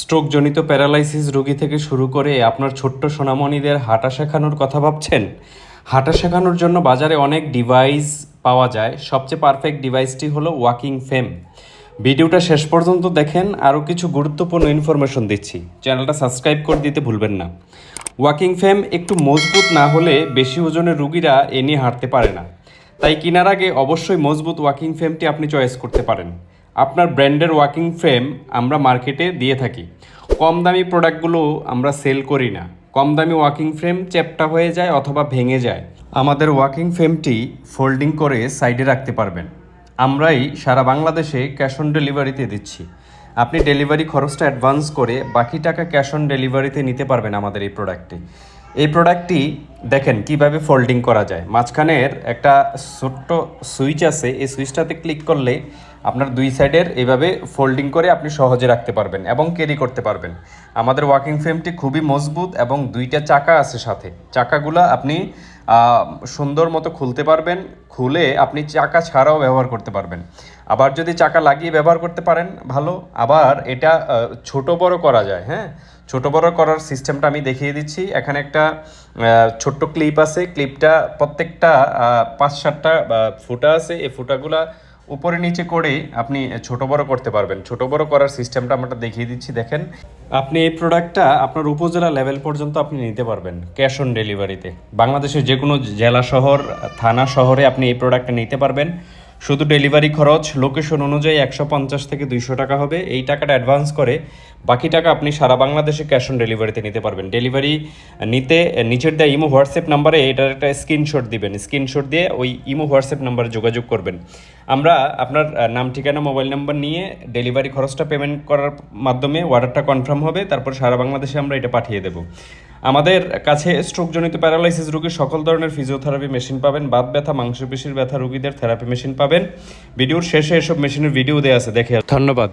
স্ট্রোকজনিত paralysis রোগী থেকে শুরু করে আপনার ছোট্ট সোনামণিদের হাঁটা শেখানোর কথা ভাবছেন? হাঁটা শেখানোর জন্য বাজারে অনেক ডিভাইস পাওয়া যায়। সবচেয়ে পারফেক্ট ডিভাইসটি হলো ওয়াকিং ফেম ভিডিওটা শেষ পর্যন্ত দেখেন, আরও কিছু গুরুত্বপূর্ণ ইনফরমেশন দিচ্ছি। চ্যানেলটা সাবস্ক্রাইব করে দিতে ভুলবেন না। ওয়াকিং ফেম একটু মজবুত না হলে বেশি ওজনের রুগীরা এ নিয়ে হাঁটতে পারে না। তাই কেনার আগে অবশ্যই মজবুত ওয়াকিং ফেমটি আপনি চয়েস করতে পারেন। আপনার ব্র্যান্ডের ওয়াকিং ফ্রেম আমরা মার্কেটে দিয়ে থাকি। কম দামি প্রোডাক্টগুলো আমরা সেল করি না। কম দামি ওয়াকিং ফ্রেম চ্যাপটা হয়ে যায় অথবা ভেঙে যায়। আমাদের ওয়াকিং ফ্রেমটি ফোল্ডিং করে সাইডে রাখতে পারবেন। আমরাই সারা বাংলাদেশে ক্যাশ অন ডেলিভারিতে দিচ্ছি। আপনি ডেলিভারি খরচটা অ্যাডভান্স করে বাকি টাকা ক্যাশ অন ডেলিভারিতে নিতে পারবেন আমাদের এই প্রোডাক্টটি। এই প্রোডাক্টটি দেখেন কীভাবে ফোল্ডিং করা যায়। মাঝখানের একটা ছোট্ট সুইচ আছে, এই সুইচটাতে ক্লিক করলে আপনার দুই সাইডের এভাবে ফোল্ডিং করে আপনি সহজে রাখতে পারবেন এবং ক্যারি করতে পারবেন। আমাদের ওয়াকিং ফ্রেমটি খুবই মজবুত এবং দুইটা চাকা আছে সাথে। চাকাগুলো আপনি সুন্দর মতো খুলতে পারবেন, খুলে আপনি চাকা ছাড়াও ব্যবহার করতে পারবেন। আবার যদি চাকা লাগিয়ে ব্যবহার করতে পারেন, ভালো। আবার এটা ছোট বড় করা যায় হ্যাঁ? ছোট বড় করার সিস্টেমটা আমি দেখিয়ে দিচ্ছি। এখানে একটা ছোট্ট ক্লিপ আছে। ক্লিপটা প্রত্যেকটা পাঁচ সাতটা ফুটা আছে। এই ফুটাগুলা উপরে নিচে করে আপনি ছোট বড় করতে পারবেন। ছোট বড় করার সিস্টেমটা আমরা দেখিয়ে দিচ্ছি, দেখেন। আপনি এই প্রোডাক্টটা আপনার উপজেলা লেভেল পর্যন্ত আপনি নিতে পারবেন, ক্যাশ অন ডেলিভারিতে। বাংলাদেশের যে কোনো জেলা শহর, থানা শহরে আপনি এই প্রোডাক্টটা নিতে পারবেন। শুধু ডেলিভারি খরচ, লোকেশন অনুযায়ী একশো পঞ্চাশ থেকে দুইশো টাকা হবে। এই টাকাটা অ্যাডভান্স করে বাকি টাকা আপনি সারা বাংলাদেশে ক্যাশ অন ডেলিভারিতে নিতে পারবেন। ডেলিভারি নিতে নিচের দেওয়া ইমো হোয়াটসঅ্যাপ নাম্বারে এটার একটা স্ক্রিনশট দিবেন। স্ক্রিনশট দিয়ে ওই ইমো হোয়াটসঅ্যাপ নাম্বারে যোগাযোগ করবেন। আমরা আপনার নাম, ঠিকানা মোবাইল নাম্বার নিয়ে ডেলিভারি খরচটা পেমেন্ট করার মাধ্যমে অর্ডারটা কনফার্ম হবে। তারপর সারা বাংলাদেশে আমরা এটা পাঠিয়ে দেব। আমাদের কাছে স্ট্রোকজনিত প্যারালাইসিস রোগীর সকল ধরনের ফিজিওথেরাপি মেশিন পাবেন। বাত ব্যথা, মাংসপেশির ব্যথা, রোগীদের থেরাপি মেশিন পাবেন। ভিডিওর শেষে এসব মেশিনের ভিডিও দেওয়া আছে, দেখে ধন্যবাদ।